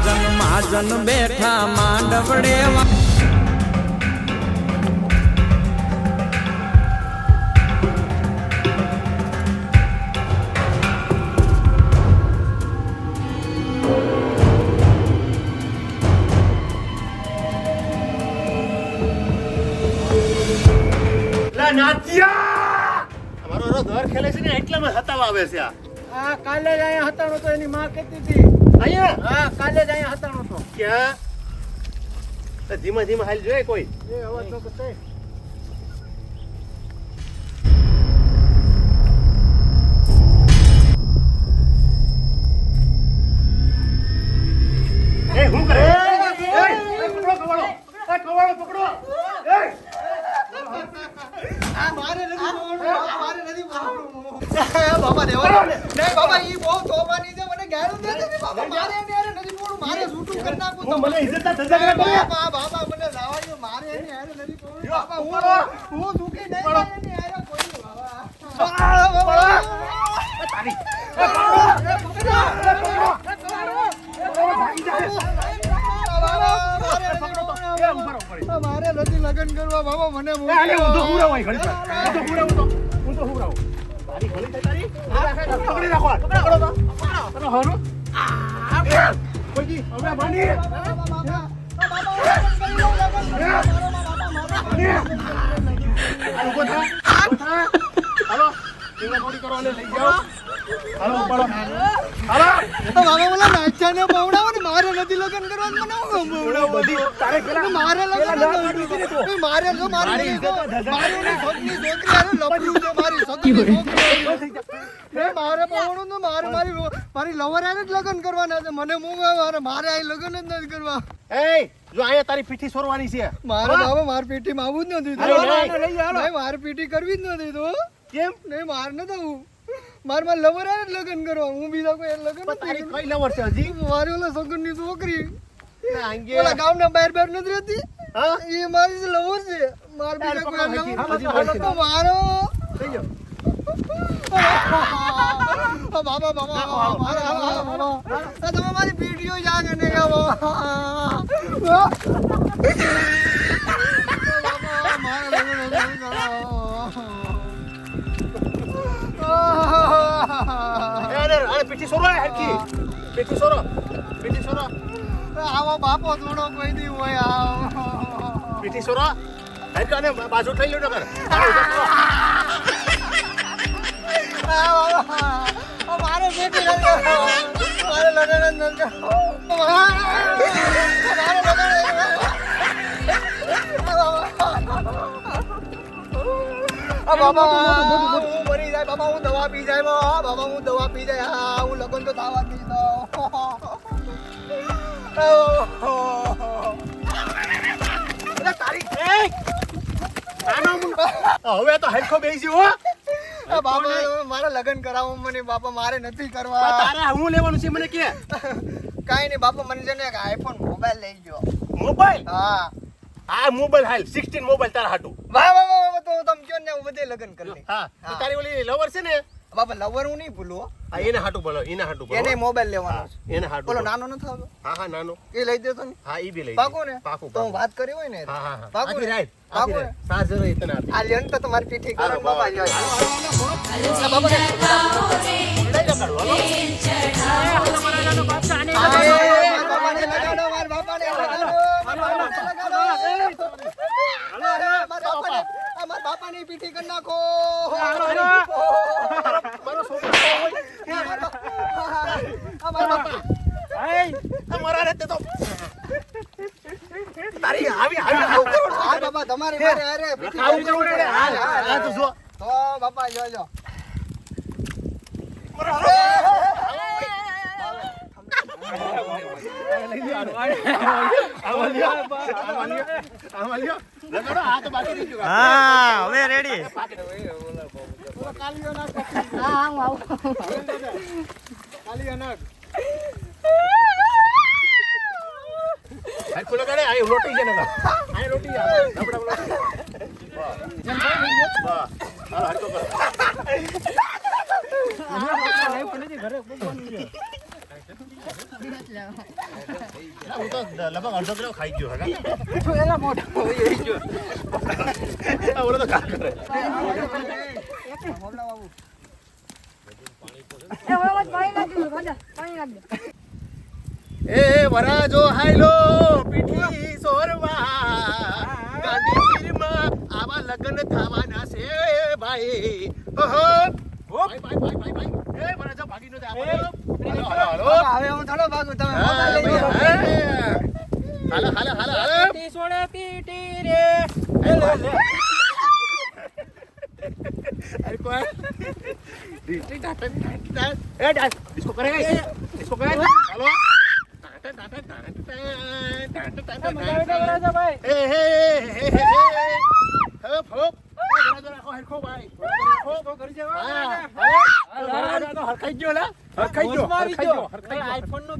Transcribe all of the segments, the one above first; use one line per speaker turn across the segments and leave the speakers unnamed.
મહાજન મહાજન બેઠા માંડવડે
અમારો ઘર ખેલે છે ને એટલામાં હતાવ આવે છે આ.
આ કાલે જ અહીંયા હતા તો એની માં કહેતી હતી.
અહીંયા?
હા કાલે જ અહીંયા હતાણો તો
ક્યાં? ધીમા ધીમા હાલ જોઈએ કોઈ.
એ હવે તો કે તે
એ હું કરે? એ, એ, એ, પકડો કવાળો એ કવાળો પકડો. એ.
બાબા દેવા નહીં બાબા ઈ બહુ તોફાની છે મને ગાળું દે છે બાબા મારે એની હારે નથી પડવું મારે છૂટું કરી નાખું
હું મને ઇજ્જતના ધજાગરા કરે
બાબા બાબા મને લાવા દો મારે એની હારે નથી પડવું બાબા હું હું દુખી નહીં
પડો.
એની હારે કોઈ નહીં, બાબા બાબા મારે નથી લગ્ન કરવા બાબા મને
હું તો હું ઘડી પર. તો હું તો. ઊંધો હુરાવો. તારી તારી? પકડી રાખો. પકડો તો. હારું? કોઈ દી, માની. હાલો.
બાબા બોલા નાચ્યાને ને મારે નથી લગ્ન કરવા મને હું બહુડાવો
બધી તારે પેલા
મારે લગ્ન. મારે જો મારી
મારી
નહીં
ઇજ્જત
તો-
ધજા-
મારી એની સગની છોકરી હારે લફડું છે મારી સગની છોકરી. મારે બહુડું તો મારે મારી મારી લવર હારે જ લગ્ન કરવાના છે. મને હું મારે મારે આ લગન જ નથી કરવા.
એય, જો આયા તારી પીઠી સોરવાની છે.
મારે? બાબા મારી આવું જ નથી મારે પેટી કરવી જ નથી તો.
કેમ?
નહીં મારે ન થવું મારે માર લવર આ જ લગ્ન કરવા હું બીજા કોઈ લગન નથી
તારી. કઈ લવર છે હજી?
મારી ઓલા છોકરી.
ના, અંગે
ઓલા ગામના બહાર બહાર નથી રહેતી?
હા?
એ મારી લવર છે. માર બીજા કોઈ લવર. તો મારો.
થઈ
ગયો. બાબા બાબા. તમે મારી વીડિયો જા કે
પીઠી સોરો હરખી પીઠી સોરો પીઠી સોરો
આવો બાપો થોડો કોઈ દી હોય આવો
પીઠી સોરો હરખી આને બાજુ થઈ લ્યો નકર
મારે બેટી. મારે લગ્ન જ મારે લગન બાબા જાય બાબા હું દવા પી જાય. બાબા હું દવા પી જાય હા હું લગન તો થવા જ તો.
તારી હવે તો હરખો બેસી હો.
બાપા મારે લગ્ન કરાવો મને બાપા મારે નથી કરવા.
તારે હું લેવાનું છે મને કે?
કાઈ નહીં બાપા મને છે ને આઈફોન મોબાઈલ લઈ ગયો.
મોબાઈલ
હા.
આ મોબાઈલ હાલ 16 મોબાઈલ તારા હાટુ.
વાહ વાહ વાહ તો તમ કયો ને હું બધે લગન કરી
હા તો તારી ઓલી લવર છે ને?
બાપા લવર હું નહીં ભૂલું હો.
આ એને હાટુ બોલો એને હાટુ બોલો
એને મોબાઈલ લેવાનો છે.
એને હાટુ
બોલો. નાનો ન થાવ
હા હા નાનો.
એ લઈ દેતો ને?
હા ઈ બી લઈ
પાકો ને?
પાકો
તો હું વાત કરી હોય ને?
હા હા
પાકો?
રાત
પાકું
આખી રાત સાત જરો તને
આ લેન તો તમારી પીઠી કરો બાબા. લ્યો. આ મારા બાપાની પીઠી કરી નાખો.
મારો છોકરો
મારા બાપા.
મારા રાતે તો. તારી આવી આવી આવું. કરવાનું.
હા બાપા તમારી મારે અરે પીઠી
આવું. ને. તો જો.
તો બાપા જો જો
લ્યો, આમાં લ્યો, આમાં લ્યો. લગાડો, આ તો બાકી રહી ગયું.
હા હવે રેડી
ખાલી
એ વરાજો હાયલો પીઠી સોરવા ગાંધીગીરમાં આવા લગ્ન થવાના છે ભાઈ ઓહો ભાઈ ભાઈ ભાઈ ભાઈ એ વરાજો ભાગી નો હાલો હાલો હાલો
હવે હું થોડો ભાગું તમે
હા,
મોબાઈલ લઈ જાઓ.
હા. હાલો હાલો હાલો હાલો.
ટી સોડે પીટી રે.
અરે કોઈ. ડિસ્ટ્રિક્ટ ડાટા એ ડાટ ડિસ્કો કરે ડિસ્કો કરે હાલો ગયો હરખાઈ ગયો હરખાઈ ગયો.
આઈફોનનું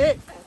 એ એ એલા એ